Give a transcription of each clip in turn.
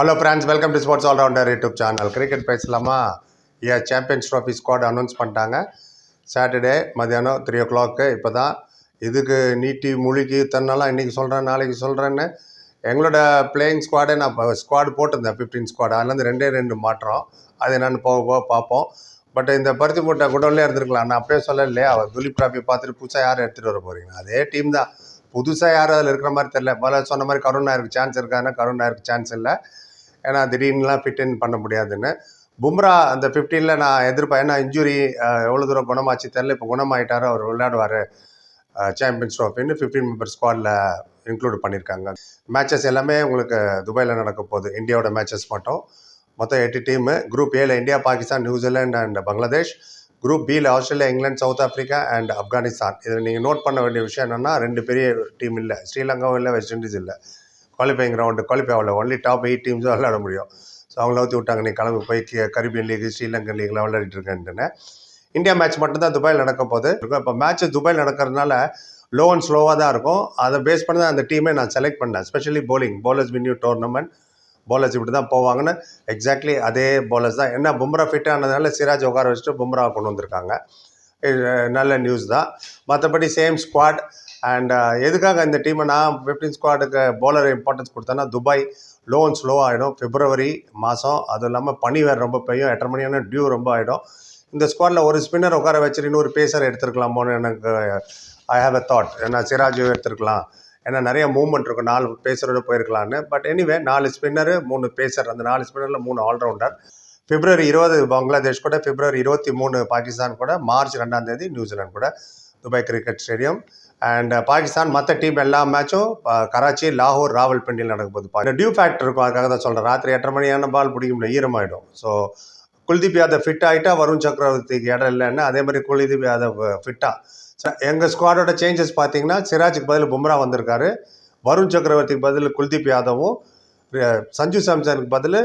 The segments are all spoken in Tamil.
Hello friends welcome to sports allrounder YouTube channel cricket பேசலாமா? ஏ சாம்பியன்ஸ் ட்ராஃபி ஸ்குவாட் அனௌன்ஸ் பண்ணிட்டாங்க. சாட்டர்டே மதியானம் த்ரீ ஓ கிளாக்கு இப்போ தான் இதுக்கு நீட்டி முழுகி தன்னெல்லாம் இன்றைக்கி சொல்கிறேன் நாளைக்கு சொல்கிறேன்னு எங்களோட பிளேயிங் ஸ்குவாடே நான் ஸ்குவாடு போட்டிருந்தேன் ஃபிஃப்டீன் ஸ்குவாட் அதுலேருந்து ரெண்டே ரெண்டு மாற்றம். அது என்னென்னு போக போக பார்ப்போம். பட் இந்த பருத்தி மூட்டை குடோன்லேயே இருந்திருக்கலாம். நான் அப்படியே சொல்லலையே அவர் துலீப் ட்ராஃபி பார்த்துட்டு புதுசாக யார் எடுத்துகிட்டு வர போகிறீங்க அதே டீம் தான். புதுசாக யாரும் அதில் இருக்கிற மாதிரி தெரியல. முதல்ல சொன்ன மாதிரி கருண் நாயருக்கு சான்ஸ் இருக்காதுன்னா கருண் நாயருக்கு சான்ஸ் இல்லை. ஏன்னா திடீர்னுலாம் ஃபிட் இன் பண்ண முடியாதுன்னு. பும்ரா அந்த ஃபிஃப்டீனில் நான் எதிர்ப்பேன். ஏன்னா இன்ஜுரி எவ்வளோ தூரம் குணமாச்சு தெரில இப்போ குணமாயிட்டார் அவர் விளையாடுவார் சாம்பியன்ஸ் ட்ராஃபின்னு ஃபிஃப்டீன் மெம்பர் ஸ்குவாடில் இன்க்ளூட் பண்ணியிருக்காங்க மேட்சஸ் எல்லாமே உங்களுக்கு துபாயில் நடக்க போகுது. இந்தியாவோட மேட்சஸ் மட்டும். மொத்தம் எட்டு டீமு குரூப் ஏல India Pakistan New Zealand and Bangladesh group பியில் Australia England South Africa and Afghanistan இதில் நீங்கள் நோட் பண்ண வேண்டிய விஷயம் என்னென்னா ரெண்டு பெரிய டீம் இல்லை. ஸ்ரீலங்காவும் இல்லை வெஸ்ட் இண்டீஸ் இல்லை. குவாலிஃபைங் ரவுண்டு குவாலிஃபை ஆகல. ஒன்லி டாப் எயிட் டீம்ஸும் விளையாட முடியும். ஸோ அவங்கள ஊற்றி விட்டாங்க. நீ கிளம்பி போய் கரீபியன் லீக் ஸ்ரீலங்கன் லீக்லாம் விளையாடிட்டு இருக்கேன்ட்டுன்னு. இந்தியா மேட்ச் மட்டும்தான் துபாயில் நடக்க போகுது. இப்போ மேட்ச் துபாயில் நடக்கிறதுனால லோ அண்ட் ஸ்லோவாக தான் இருக்கும். அதை பேஸ் பண்ணி தான் அந்த டீமே நான் செலக்ட் பண்ணேன். Specially bowling bowlers win you tournament bowlers இப்படி தான் போவாங்கன்னு எக்ஸாக்ட்லி அதே போலர்ஸ் தான். என்ன பும்ரா ஃபிட் ஆனதுனால சிராஜ் உட்கார வச்சுட்டு பும்ரா கொண்டு வந்திருக்காங்க. நல்ல நியூஸ் தான். மற்றபடி சேம் ஸ்குவாட் அண்ட் uh, எதுக்காக இந்த டீமை நான் ஃபிஃப்டீன் ஸ்குவாடுக்கு பவுலர் இம்பார்ட்டன்ஸ் கொடுத்தேன்னா துபாய் லோ அண்ட் ஸ்லோ ஆகிடும் பிப்ரவரி மாதம் அதுவும் இல்லாமல் பனி வேறு ரொம்ப பெய்யும். எட்டரை மணியான டியூ ரொம்ப ஆகிடும் இந்த ஸ்குவாடில் ஒரு ஸ்பின்னர் உட்கார வச்சுட்டு இன்னொரு பேசர் எடுத்துருக்கலாமோன்னு எனக்கு ஐ ஹாவ் எ தாட் ஏன்னா சிராஜ் எடுத்துருக்கலாம். ஏன்னா நிறைய மூவ்மெண்ட் இருக்கும். நாலு பேசரோடு போயிருக்கலான்னு பட் எனிவே நாலு ஸ்பின்னரு மூணு பேசர் அந்த நாலு ஸ்பின்னரில் மூணு ஆல்ரவுண்டர் பிப்ரவரி இருபது பங்களாதேஷ் கூட பிப்ரவரி இருபத்தி மூணு பாகிஸ்தான் கூட மார்ச் ரெண்டாம் தேதி நியூசிலாந்து கூட Dubai cricket stadium and Pakistan மற்ற டீம் எல்லா மேட்சும் கராச்சி லாகூர் ராவல்பிண்டியில் நடக்க போகுது. இந்த டியூ ஃபேக்டர் இருக்கும். அதுக்காக தான் சொல்கிறேன் ராத்திரி எட்டரை மணியான பால் பிடிக்க முடியல. ஈரமாயிடும் ஸோ குல்தீப் யாதவ் ஃபிட் ஆகிட்டா வருண் சக்கரவர்த்திக்கு இடம் இல்லைன்னா அதே மாதிரி குல்தீப் யாதவ் ஃபிட்டாக எங்கள் ஸ்குவாடோட சேஞ்சஸ் பார்த்தீங்கன்னா சிராஜுக்கு பதில் பும்ரா வந்திருக்காரு. வருண் சக்கரவர்த்திக்கு பதில் குல்தீப் யாதவும். சஞ்சு சாம்சனுக்கு பதில்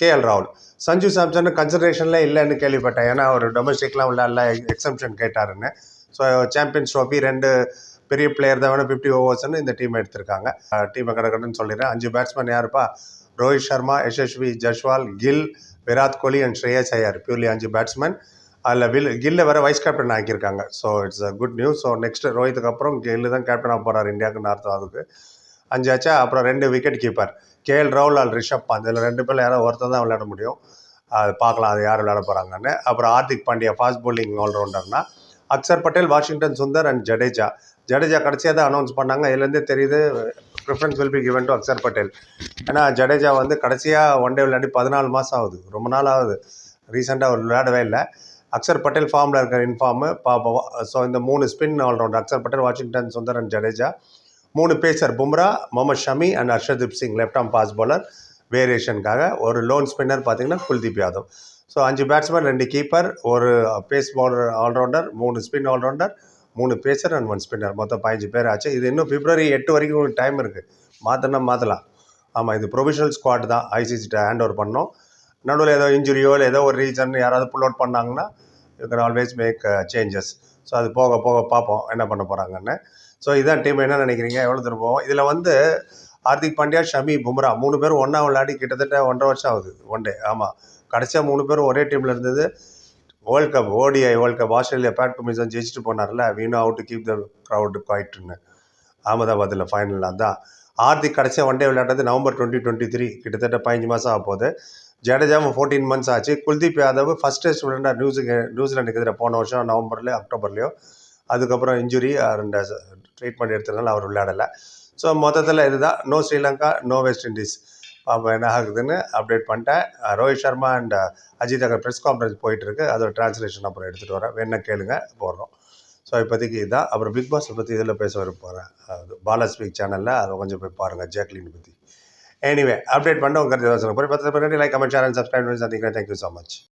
கேஎல் ராகுல். சஞ்சு சாம்சன் கன்சிடரேஷனில் இல்லைன்னு கேள்விப்பட்டேன். ஏன்னா அவர் டொமஸ்டிக்லாம் விளையாடல எக்ஸம்ஷன் கேட்டாருன்னு. ஸோ சாம்பியன்ஸ் ட்ராஃபி ரெண்டு பெரிய பிளேயர் தான் வேணும் ஃபிஃப்டி ஓவர்ஸ்னு இந்த டீம் எடுத்திருக்காங்க. டீமை கிடக்கணும்னு சொல்லிடுறேன். அஞ்சு பேட்ஸ்மேன் யாருப்பா? ரோஹித் சர்மா யஷஸ்வி ஜஸ்வால் கில் விராட் கோலி அண்ட் ஸ்ரேயஸ் ஐயர். பியூர்லி அஞ்சு பேட்ஸ்மேன் அதில் வில் கில்ல வேறு vice captain ஆக்கியிருக்காங்க. So it's a good news so next ரோஹித்துக்கு அப்புறம் கில்லு தான் கேப்டன் ஆக போகிறார் இந்தியாவுக்குன்னு அர்த்தம் அதுக்கு அஞ்சு ஆச்சா? அப்புறம் ரெண்டு விக்கெட் கீப்பர் கேஎல் ராகுல் அல் ரிஷப் பந்த். இதில் ரெண்டு பேரில் யாராவது ஒருத்தர் தான் விளையாட முடியும். அது பார்க்கலாம் அது யார் விளையாட போகிறாங்கன்னு அப்புறம் ஹார்திக் பாண்டியா ஃபாஸ்ட் போலிங் ஆல்ரவுண்டர்னா அக்சர் பட்டேல் வாஷிங்டன் சுந்தர் அண்ட் ஜடேஜா. ஜடேஜா கடைசியாக தான் அனௌன்ஸ் பண்ணாங்க. இதுலேருந்தே தெரியுது preference will be given to Axar Patel. ஏன்னா ஜடேஜா வந்து கடைசியாக ஒன் டே விளையாடி பதினாலு மாதம் ஆகுது. ரொம்ப நாள் ஆகுது. ரீசெண்டாக அவர் விளையாடவே இல்லை. அக்சர் பட்டேல் ஃபார்மில் இருக்கிற இன்ஃபார்மு பாப்போம் ஸோ இந்த மூணு spin allround Axar Patel Washington Sundar and Jadeja. மூணு pacer Bumrah Mohammed Shami and Harshdeep Singh left arm pace bowler வேரியேஷனுக்காக ஒரு லோன் ஸ்பின்னர் பார்த்தீங்கன்னா குல்தீப் யாதவ். ஸோ அஞ்சு பேட்ஸ்மேன் ரெண்டு கீப்பர் ஒரு பேஸ் பவுலர் ஆல்ரவுண்டர் மூணு ஸ்பின் ஆல்ரவுண்டர் மூணு பேசர் அண்ட் ஒன் ஸ்பின்னர் மொத்தம் பதினஞ்சு பேர் ஆச்சு. இது இன்னும் பிப்ரவரி எட்டு வரைக்கும் உங்களுக்கு டைம் இருக்குது மாற்றினா மாற்றலாம் ஆமாம் இது ப்ரொவிஷனல் ஸ்குவாட் தான். ஐசிசிட்ட ஹேண்ட் ஓவர் பண்ணோம். நடுவில் ஏதோ இன்ஜுரியோ இல்லை ஏதோ ஒரு ரீசன் யாராவது புல் அவுட் பண்ணாங்கன்னா you can always make changes so அது போக போக பார்ப்போம் என்ன பண்ண போகிறாங்கன்னு ஸோ இதான் டீம் என்ன நினைக்கிறீங்க? எவ்வளோ தூரம் போவோம்? இதில் வந்து ஹார்திக் பாண்டியா ஷமி பும்ரா மூணு பேரும் ஒன்றா விளையாடி கிட்டத்தட்ட ஒன்றரை வருஷம் ஆகுது ஒன் டே ஆமாம் கடைசியாக மூணு பேரும் ஒரே டீமில் இருந்தது world cup ODI world cup Australia Pat Cummins ஜெயிச்சுட்டு போனார்ல. வீணா out to keep the crowd குவாய்ட்டுன்னு அகமதாபாத்தில் ஃபைனல் அதான். ஹார்திக் கடைசியாக ஒன் டே விளையாடுறது நவம்பர் டுவெண்ட்டி டுவெண்ட்டி த்ரீ கிட்டத்தட்ட பதினஞ்சு மாதம் ஆக போகுது. ஜடேஜாவும் ஃபோர்டீன் மந்த்ஸ் ஆச்சு. குல்தீப் யாதவ் ஃபஸ்ட் டெஸ்ட் விளையாண்டார் நியூஸுக்கு நியூசிலாண்டுக்கு எதிராக போன வருஷம் நவம்பர்லேயோ அக்டோபர்லேயோ. அதுக்கப்புறம் இன்ஜுரி ரெண்டு ட்ரீட்மெண்ட் எடுத்ததுனால அவர் விளையாடலை. ஸோ மொத்தத்தில் இதுதான் no Sri Lanka no West Indies அப்போ என்ன ஆகுதுன்னு அப்டேட் பண்ணிட்டேன். Rohit Sharma and Ajit Agar press conference போயிட்டுருக்கு. அதோட ட்ரான்ஸ்லேஷன் அப்புறம் எடுத்துகிட்டு வரேன். வேணா கேளுங்க போடுறோம். ஸோ இப்போதைக்கு இதுதான் அப்புறம் பிக் பாஸை பற்றி இதில் பேச வர போகிறேன் அது பாலா ஸ்பீக் சேனலில் அதை கொஞ்சம் போய் பாருங்கள் ஜாக்லின் பற்றி எனிவே அப்டேட் பண்ண உங்கள் கருத்து யோசனை போய் பத்து பின்னாடி லைக் கமெண்ட் சேனல் சப்ஸ்கிரைப் பண்ணி சந்திக்கிறேன். Thank you so much